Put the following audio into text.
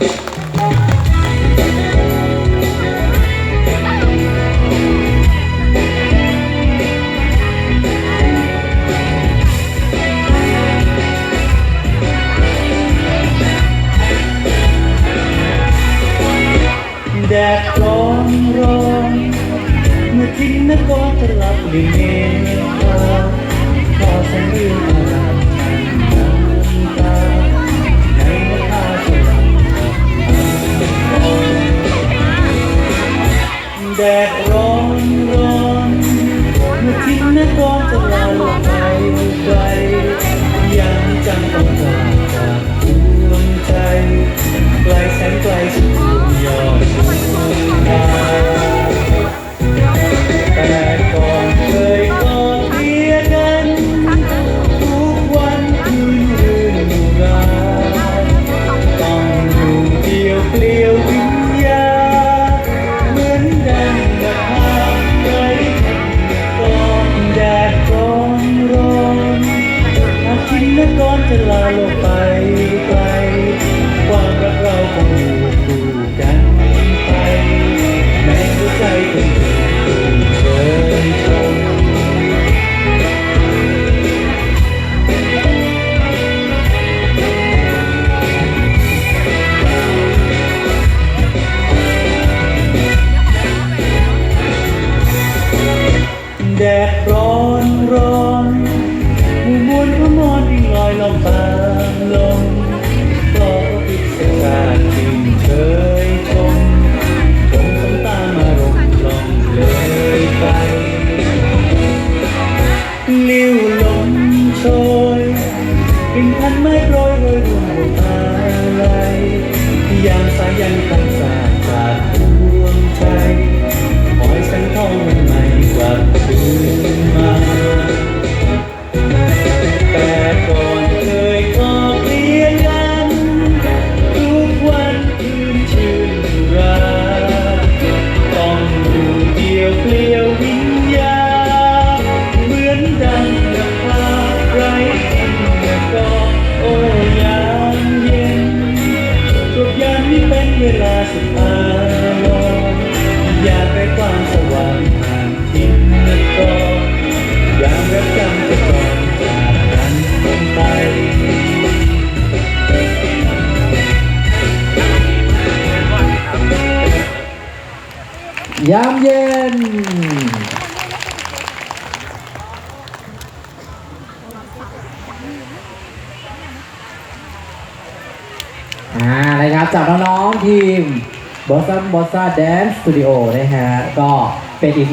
แดดร้อนร้อนเมื่อทิ้งนักรจะหลับลิเมตาข้อเรื่องอะไรน้ ดดร้อนร้อนเมื่อทิ้งนกรจะลาลงไปไกล จะลาลงไปไกลความรักเราคงอยู่ิ่งพันไม้โปรยโรยดวงตาอะไรยามสายยันคำสาย เวลาสุดอารมณ์อยากได้ความสว่างผ่านทินก็ยามรับจำจะต้องจากกันไปยามเย็น อ่า นะครับจากน้องๆทีมบอสซันบอสซาแดนสตูดิโอนะฮะก็เป็นอีกหนึ่ง